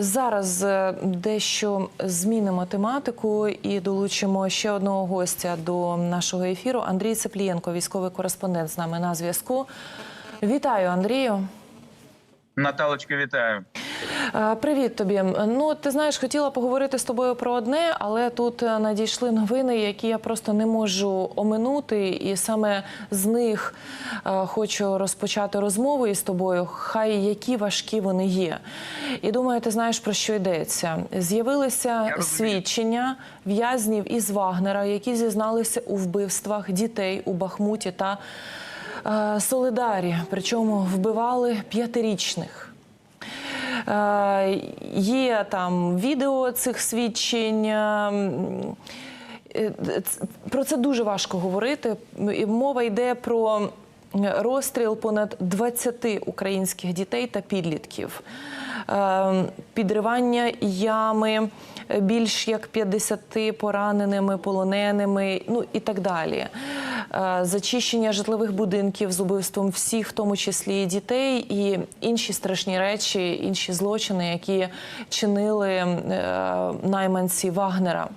Зараз е, дещо змінимо тематику і долучимо ще одного гостя до нашого ефіру. Андрій Цеплієнко, військовий кореспондент, з нами на зв'язку. Вітаю, Андрію. Наталочка, вітаю. Е, Привіт тобі. Ну, ти знаєш, хотіла поговорити з тобою про одне, але тут е, надійшли новини, які я просто не можу оминути, і саме з них е, хочу розпочати розмову із тобою. Хай які важкі вони є. І думаю, ти знаєш про що йдеться. З'явилися свідчення в'язнів із Вагнера, які зізналися у вбивствах дітей у Бахмуті та Солидарі. Причому вбивали п'ятирічних. Е, Є там відео цих свідчень. ем, е, Про це дуже важко говорити. Мова йде про розстріл понад 20 українських дітей та підлітків, Ем, підривання ями більш як 50 пораненими, полоненими, ну і так далі. Е, Зачищення житлових будинків з убивством всіх, в тому числі і дітей, і інші страшні речі, інші злочини, які чинили е, найманці Вагнера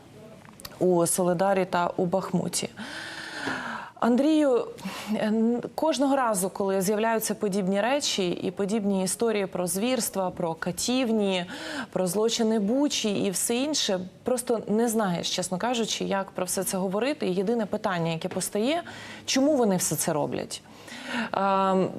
у Солидарі та у Бахмуті. Андрію, е, кожного разу, коли з'являються подібні речі і подібні історії про звірства, про катівні, про злочини Бучі і все інше, просто не знаєш, чесно кажучи, як про все це говорити. І єдине питання, яке постає, чому вони все це роблять? Ем,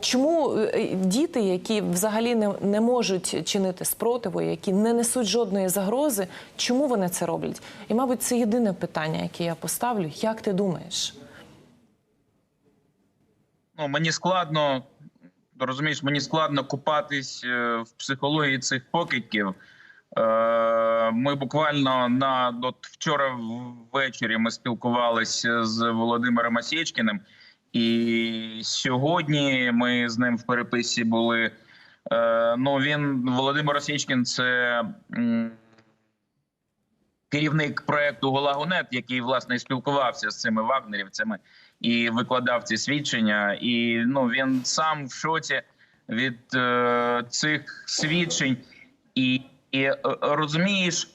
Чому е, діти, які взагалі не, не можуть чинити спротиву, які не несуть жодної загрози, чому вони це роблять? І, мабуть, це єдине питання, яке я поставлю. Як ти думаєш? Ну мені складно розумієш, мені складно купатись е, в психології цих покидьків. Е, Ми буквально на от вчора ввечері ми спілкувалися з Володимиром Осєчкіним, і сьогодні ми з ним в переписці були. Е, Ну він Володимир Осєчкін це керівник проекту Голагунет, який власне спілкувався з цими вагнерівцями і викладав ці свідчення. І ну він сам в шоці від е, цих свідчень. І, і е, розумієш,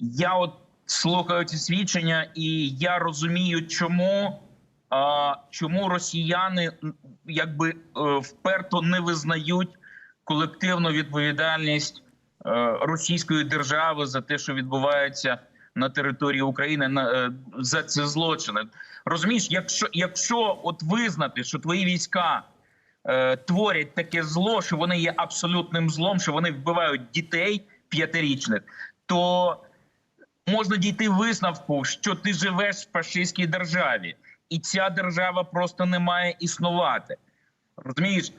я от слухаю ці свідчення, і я розумію, чому. А чому росіяни якби е, вперто не визнають колективну відповідальність Російської держави за те, що відбувається на території України на е, за ці злочини? Розумієш, якщо якщо от визнати, що твої війська е, творять таке зло, що вони є абсолютним злом, що вони вбивають дітей п'ятирічних, то можна дійти висновку, що ти живеш в фашистській державі, і ця держава просто не має існувати. Розумієш,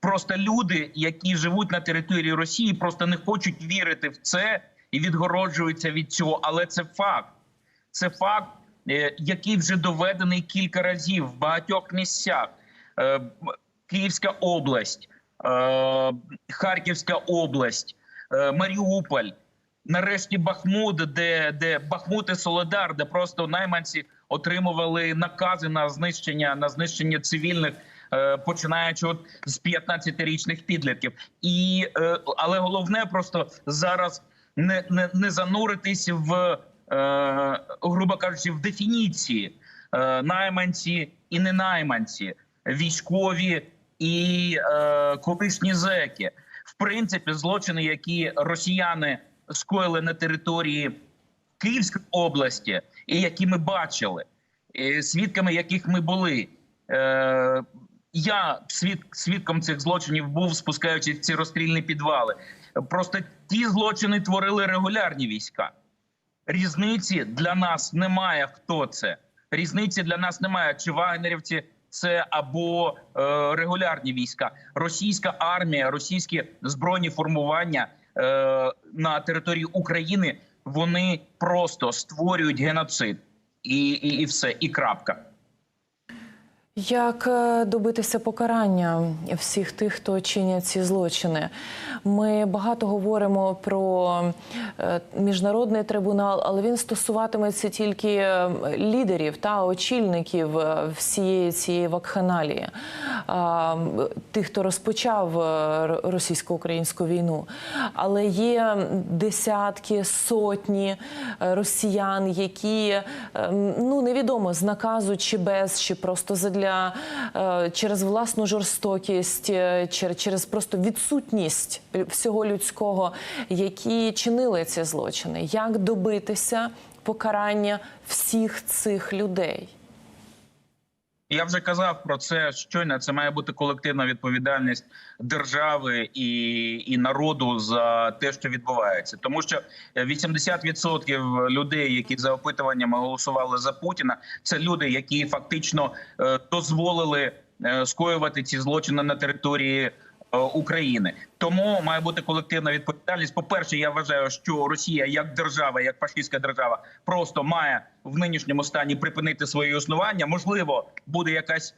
просто люди, які живуть на території Росії, просто не хочуть вірити в це і відгороджуються від цього. Але це факт. Це факт, е, який вже доведений кілька разів в багатьох місцях. Е, Київська область, е, Харківська область, Маріуполь. Нарешті Бахмут, де, де Бахмут і Солодар, де просто найманці отримували накази на знищення на знищення цивільних, починаючи от з 15-річних підлітків. І е, але головне просто зараз не, не, не зануритись в е, грубо кажучи, в дефініції е, найманці і не найманці, військові і е, колишні зеки. В принципі, злочини, які росіяни скоїли на території Київської області, і які ми бачили, свідками яких ми були. Я свід, свідком цих злочинів був, спускаючись в ці розстрільні підвали. Просто ті злочини творили регулярні війська. Різниці для нас немає. Хто це? Різниці для нас немає. Чи вагнерівці це або е, регулярні війська, російська армія, російські збройні формування е, на території України вони просто створюють геноцид, і, і, і все, і крапка. Як е, добитися покарання всіх тих, хто чинять ці злочини? Ми багато говоримо про е, міжнародний трибунал, але він стосуватиметься тільки е, лідерів та очільників всієї цієї вакханалії, тих, хто розпочав російсько-українську війну. Але є десятки, сотні росіян, які ну невідомо з наказу чи без, чи просто задля е, через власну жорстокість, е, через просто відсутність всього людського, які чинили ці злочини. Як добитися покарання всіх цих людей? Я вже казав про це щойно. Це має бути колективна відповідальність держави і, і народу за те, що відбувається, тому що 80% людей, які за опитуваннями голосували за Путіна, це люди, які фактично е, дозволили е, скоювати ці злочини на території. Е, України тому має бути колективна відповідальність. По перше, я вважаю, що Росія як держава, як фашистська держава, просто має в нинішньому стані припинити своє існування. Можливо, буде якась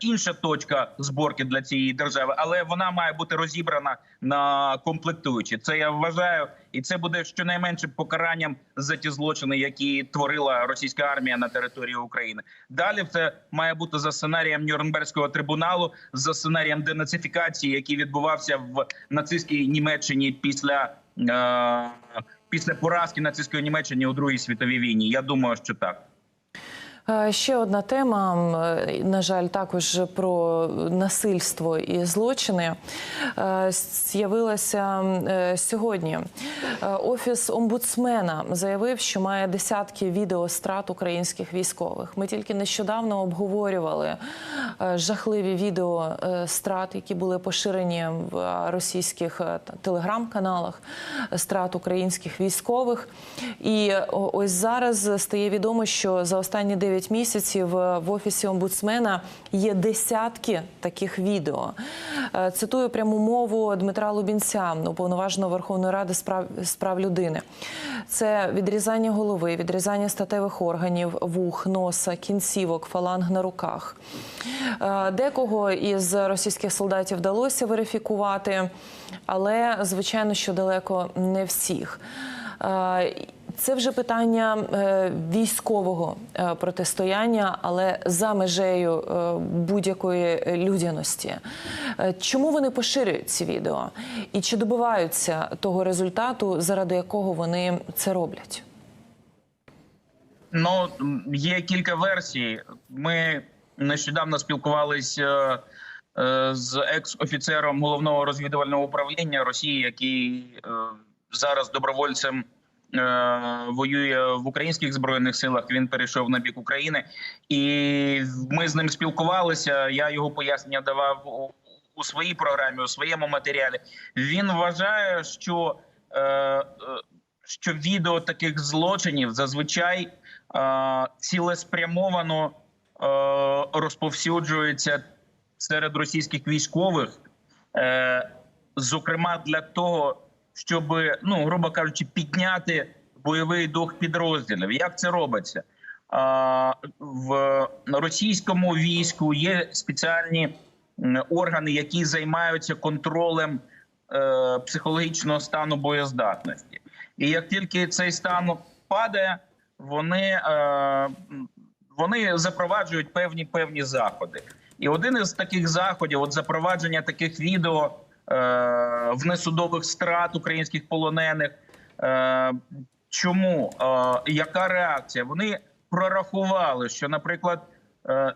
інша точка зборки для цієї держави, але вона має бути розібрана на комплектуючі. Це я вважаю, і це буде щонайменше покаранням за ті злочини, які творила російська армія на території України. Далі це має бути за сценарієм Нюрнберзького трибуналу, за сценарієм денацифікації, який відбувався в нацистській Німеччині після. Е, Після поразки нацистської Німеччини у Другій світовій війні, я думаю, що так. Е, Ще одна тема, е, на жаль, також про насильство і злочини е, з'явилася сьогодні. Офіс омбудсмена заявив, що має десятки відео страт українських військових. Ми тільки нещодавно обговорювали жахливі відео страт, які були поширені в російських телеграм-каналах страт українських військових. І ось зараз стає відомо, що за останні 9 місяців е, в офісі омбудсмена є десятки таких відео. Е, Цитую пряму мову Дмитра Лубінця, уповноваженого Верховної Ради з прав, людини. Це відрізання голови, відрізання статевих органів, вух, носа, кінцівок, фаланг на руках. Е, Декого із російських солдатів вдалося верифікувати, але звичайно, що далеко не всіх. Це вже питання е, військового е, протистояння, але за межею е, будь-якої людяності. Чому вони поширюють ці відео? І чи добиваються того результату, заради якого вони це роблять? Ну є кілька версій. Ми нещодавно спілкувалися з екс-офіцером головного розвідувального управління Росії, який зараз добровольцем воює в українських збройних силах. Він перейшов на бік України, і ми з ним спілкувалися. Я його пояснення давав у, своїй програмі, у своєму матеріалі. Він вважає, що е, е, що відео таких злочинів зазвичай е, цілеспрямовано е, розповсюджується серед російських військових, е, зокрема для того, щоб, ну грубо кажучи, підняти бойовий дух підрозділів. Як це робиться? В російському війську є спеціальні органи, які займаються контролем е, психологічного стану боєздатності. І як тільки цей стан падає, вони, е, вони запроваджують певні певні заходи. І один із таких заходів, от запровадження таких відео е, внесудових страт українських полонених. Е, чому е, яка реакція? Вони прорахували, що, наприклад,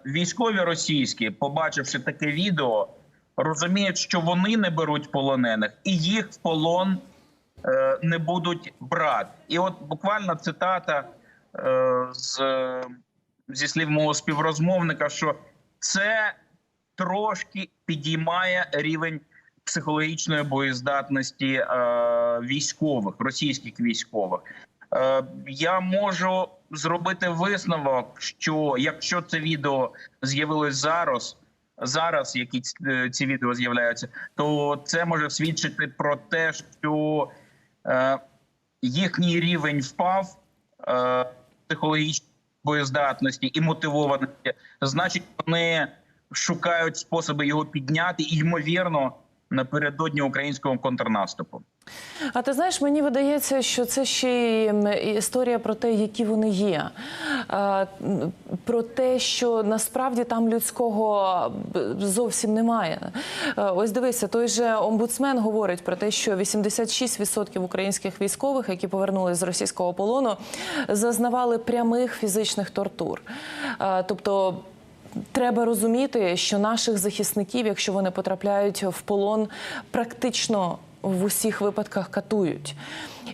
військові російські, побачивши таке відео, розуміють, що вони не беруть полонених, і їх в полон не будуть брати. І от буквально цитата з, зі слів мого співрозмовника, що це трошки підіймає рівень психологічної боєздатності е, військових, російських військових. Е, я можу зробити висновок, що якщо це відео з'явилось зараз, зараз які е, ці відео з'являються, то це може свідчити про те, що їхній рівень впав е, психологічно боєздатності і мотивованості, значить, вони шукають способи його підняти і ймовірно напередодні українського контрнаступу. А ти знаєш, мені видається, що це ще історія про те, які вони є. Про те, що насправді там людського зовсім немає. Ось дивися, той же омбудсмен говорить про те, що 86% українських військових, які повернулись з російського полону, зазнавали прямих фізичних тортур. Тобто Треба розуміти, що наших захисників, якщо вони потрапляють в полон, практично в усіх випадках катують.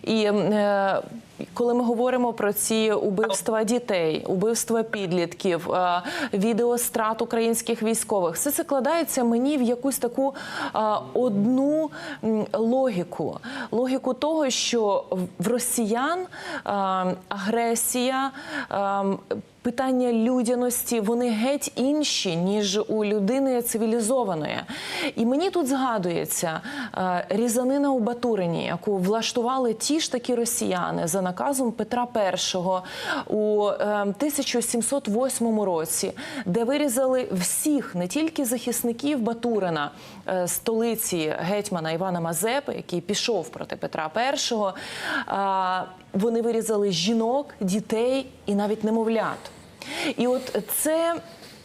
І е, коли ми говоримо про ці убивства дітей, убивства підлітків, е, відео страт українських військових, все це кладається мені в якусь таку е, одну логіку. Логіку того, що в- росіян е, агресія. Питання людяності вони геть інші ніж у людини цивілізованої. І мені тут згадується різанина у Батурині, яку влаштували ті ж такі росіяни за наказом Петра І у е, 1708 році, де вирізали всіх, не тільки захисників Батурина, е, столиці гетьмана Івана Мазепи, який пішов проти Петра І. а, Вони вирізали жінок, дітей і навіть немовлят. І от це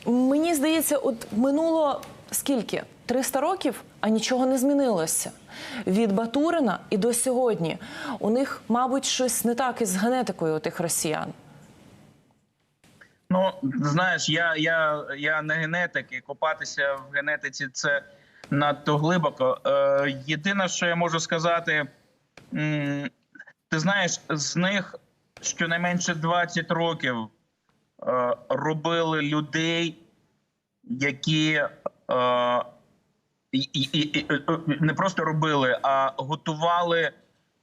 мені здається, от минуло скільки? 300 років, а нічого не змінилося. Від Батурина і до сьогодні. У них, мабуть, щось не так із генетикою у тих росіян. Ну знаєш, я, я, я не генетик, і копатися в генетиці це надто глибоко. Е, єдине, що я можу сказати, ти знаєш, з них щонайменше 20 років е, робили людей, які і, і, і, і, е, не просто робили, а готували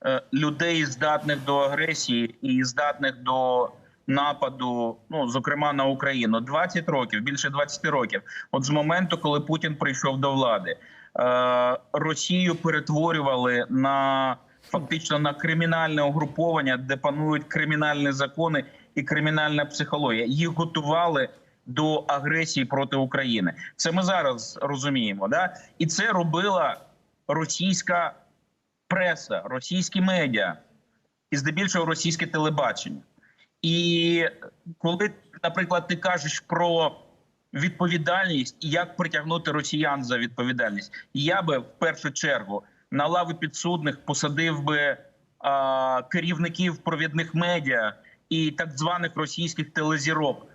е, людей, здатних до агресії і здатних до нападу, ну зокрема на Україну. 20 років, більше 20 років. От з моменту, коли Путін прийшов до влади, е, Росію перетворювали на фактично на кримінальне угруповання, де панують кримінальні закони і кримінальна психологія. Їх готували до агресії проти України. Це ми зараз розуміємо. Да? І це робила російська преса, російські медіа і здебільшого російське телебачення. І коли, наприклад, ти кажеш про відповідальність і як притягнути росіян за відповідальність, я би в першу чергу на лави підсудних посадив би а, керівників провідних медіа і так званих російських телезірок,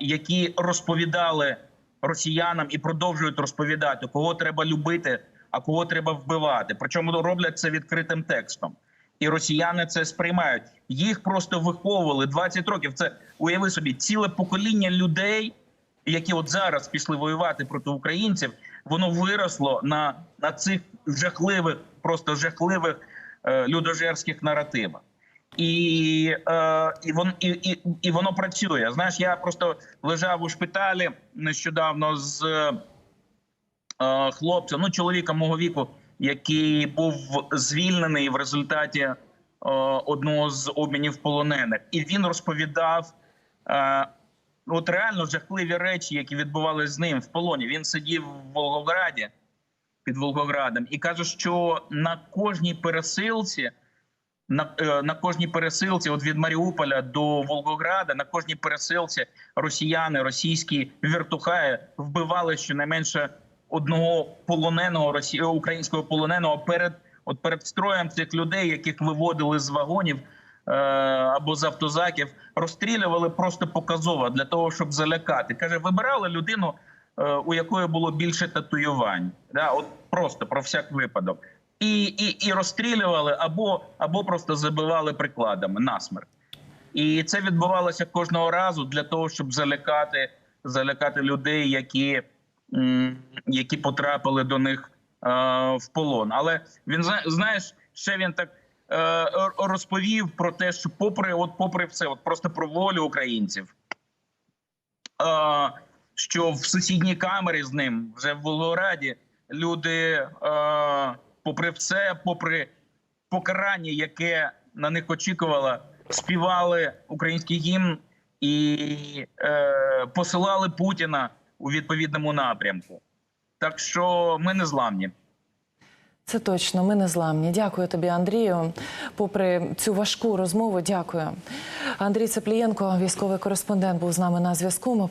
які розповідали росіянам і продовжують розповідати, кого треба любити, а кого треба вбивати. Причому роблять це відкритим текстом. І росіяни це сприймають. Їх просто виховували 20 років. Це уяви собі ціле покоління людей, які от зараз пішли воювати проти українців. Воно виросло на, на цих жахливих, просто жахливих е, людожерських наративах. І, е, і, вон, і, і, і воно працює. Знаєш, я просто лежав у шпиталі нещодавно з е, хлопцем, ну чоловіком мого віку, який був звільнений в результаті е, одного з обмінів полонених, і він розповідав е, от реально жахливі речі, які відбувалися з ним в полоні. Він сидів в Волгограді під Волгоградом і каже, що на кожній пересилці. На, е, на кожній пересилці, от від Маріуполя до Волгограда, на кожній пересилці росіяни, російські віртухаї вбивали щонайменше одного полоненого росі... українського полоненого перед от перед строєм цих людей, яких виводили з вагонів е... або з автозаків, розстрілювали просто показово для того, щоб залякати. каже, вибирали людину, е... у якої було більше татуювань. Да, от просто про всяк випадок і, і, і розстрілювали або, або просто забивали прикладами насмерть. І це відбувалося кожного разу для того, щоб залякати, залякати людей, які, які потрапили до них е, в полон. Але він зна- знаєш, ще він так е, розповів про те, що попри, от, попри все, от просто про волю українців. Е, що в сусідній камері з ним вже в Волгограді люди, е, попри все, попри покарання, яке на них очікувало, співали український гімн і е, посилали Путіна у відповідному напрямку. Так що ми не зламні. Це точно, ми не зламні. Дякую тобі, Андрію. Попри цю важку розмову, дякую. Андрій Цеплієнко, військовий кореспондент, був з нами на зв'язку.